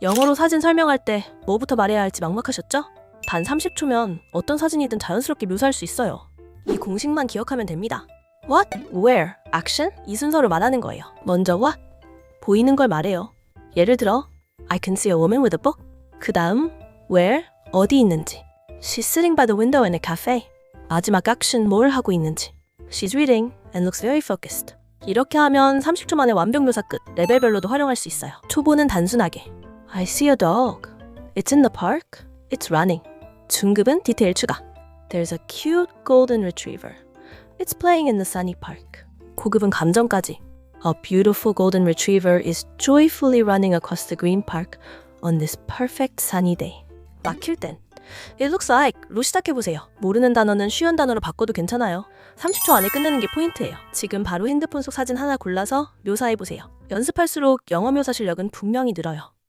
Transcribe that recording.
영어로 사진 설명할 때 뭐부터 말해야 할지 막막하셨죠? 단 30초면 어떤 사진이든 자연스럽게 묘사할 수 있어요. 이 공식만 기억하면 됩니다. What, where, action 이 순서로 말하는 거예요. 먼저 what 보이는 걸 말해요. 예를 들어 I can see a woman with a book. 그 다음 where 어디 있는지. She's sitting by the window in a cafe. 마지막 action 뭘 하고 있는지. She's reading and looks very focused. 이렇게 하면 30초 만에 완벽 묘사 끝. 레벨별로도 활용할 수 있어요. 초보는 단순하게 I see a dog. It's in the park. It's running. 중급은 디테일 추가. There's a cute golden retriever. It's playing in the sunny park. 고급은 감정까지. A beautiful golden retriever is joyfully running across the green park on this perfect sunny day. 막힐 땐 It looks like 로 시작해보세요. 모르는 단어는 쉬운 단어로 바꿔도 괜찮아요. 30초 안에 끝내는 게 포인트예요. 지금 바로 핸드폰 속 사진 하나 골라서 묘사해보세요. 연습할수록 영어 묘사 실력은 분명히 늘어요.